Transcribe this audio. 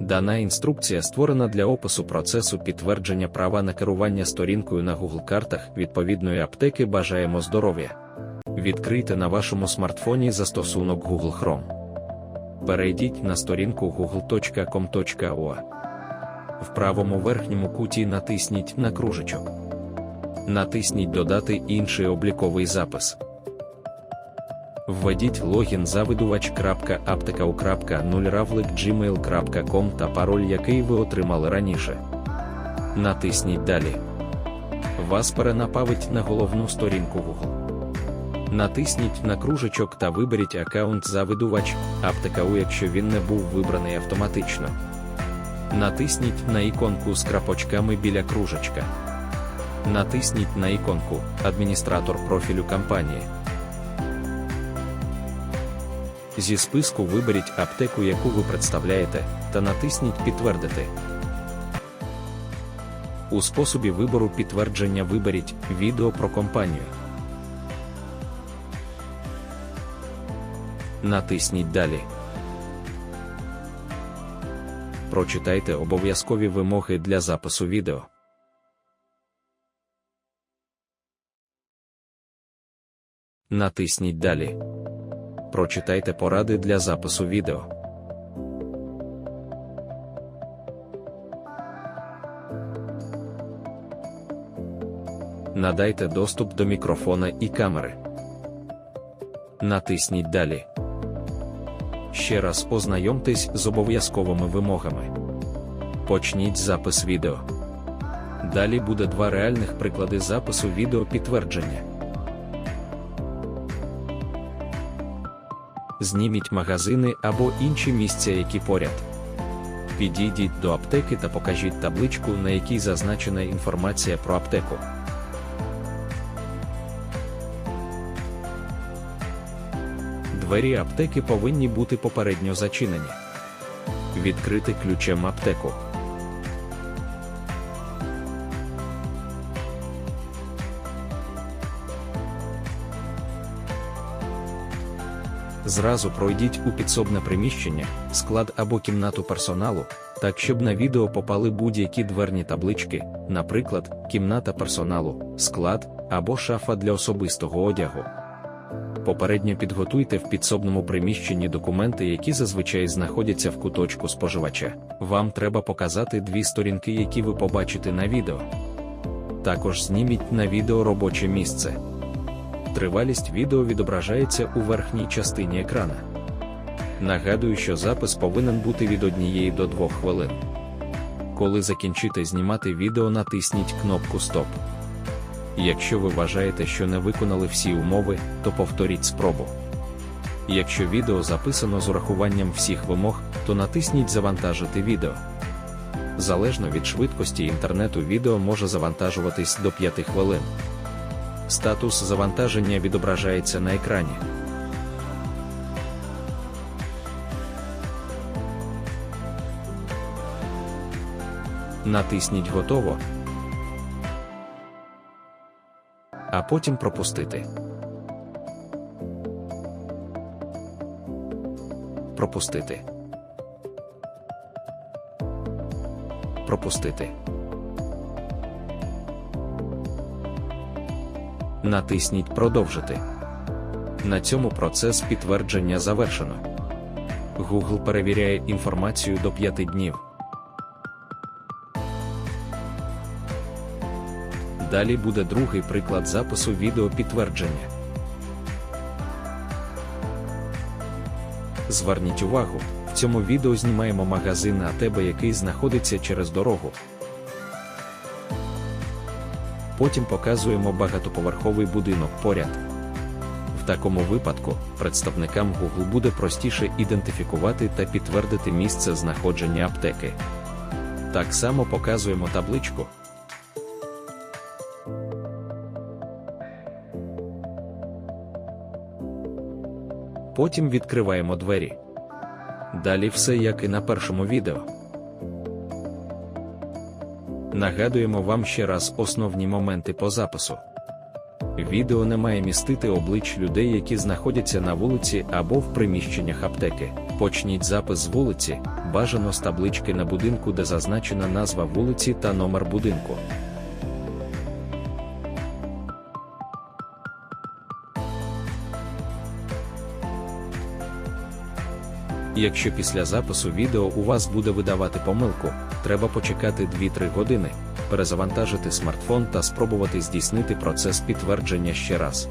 Дана інструкція створена для опису процесу підтвердження права на керування сторінкою на Google картах відповідної аптеки Бажаємо здоров'я. Відкрийте на вашому смартфоні застосунок Google Chrome. Перейдіть на сторінку google.com.ua. В правому верхньому куті натисніть на кружечок. Натисніть Додати інший обліковий запис. Введіть логін завидувач.aptekau.0ravlik.gmail.com та пароль, який ви отримали раніше. Натисніть Далі. Вас перенапавить на головну сторінку Google. Натисніть на кружечок та виберіть аккаунт завидувач Аптекау, якщо він не був вибраний автоматично. Натисніть на іконку з крапочками біля кружечка. Натисніть на іконку Адміністратор профілю компанії. Зі списку виберіть аптеку, яку ви представляєте, та натисніть Підтвердити. У способі вибору підтвердження виберіть відео про компанію. Натисніть Далі. Прочитайте обов'язкові вимоги для запису відео. Натисніть Далі. Прочитайте поради для запису відео. Надайте доступ до мікрофона і камери. Натисніть Далі. Ще раз ознайомтесь з обов'язковими вимогами. Почніть запис відео. Далі буде два реальних приклади запису відео підтвердження. Зніміть магазини або інші місця, які поряд. Підійдіть до аптеки та покажіть табличку, на якій зазначена інформація про аптеку. Двері аптеки повинні бути попередньо зачинені. Відкрити ключем аптеку. Зразу пройдіть у підсобне приміщення, склад або кімнату персоналу, так щоб на відео попали будь-які дверні таблички, наприклад, кімната персоналу, склад або шафа для особистого одягу. Попередньо підготуйте в підсобному приміщенні документи, які зазвичай знаходяться в куточку споживача. Вам треба показати дві сторінки, які ви побачите на відео. Також зніміть на відео робоче місце. Тривалість відео відображається у верхній частині екрана. Нагадую, що запис повинен бути від 1 до 2 хвилин. Коли закінчите знімати відео, натисніть кнопку Стоп. Якщо ви вважаєте, що не виконали всі умови, то повторіть спробу. Якщо відео записано з урахуванням всіх вимог, то натисніть Завантажити відео. Залежно від швидкості інтернету, відео може завантажуватись до 5 хвилин. Статус завантаження відображається на екрані. Натисніть Готово, а потім пропустити. Пропустити. Пропустити. Натисніть Продовжити. На цьому процес підтвердження завершено. Google перевіряє інформацію до 5 днів. Далі буде другий приклад запису відео підтвердження. Зверніть увагу, в цьому відео знімаємо магазин АТБ, який знаходиться через дорогу. Потім показуємо багатоповерховий будинок поряд. В такому випадку представникам Google буде простіше ідентифікувати та підтвердити місце знаходження аптеки. Так само показуємо табличку. Потім відкриваємо двері. Далі все як і на першому відео. Нагадуємо вам ще раз основні моменти по запису. Відео не має містити облич людей, які знаходяться на вулиці або в приміщеннях аптеки. Почніть запис з вулиці, бажано з таблички на будинку, де зазначена назва вулиці та номер будинку. Якщо після запису відео у вас буде видавати помилку, треба почекати 2-3 години, перезавантажити смартфон та спробувати здійснити процес підтвердження ще раз.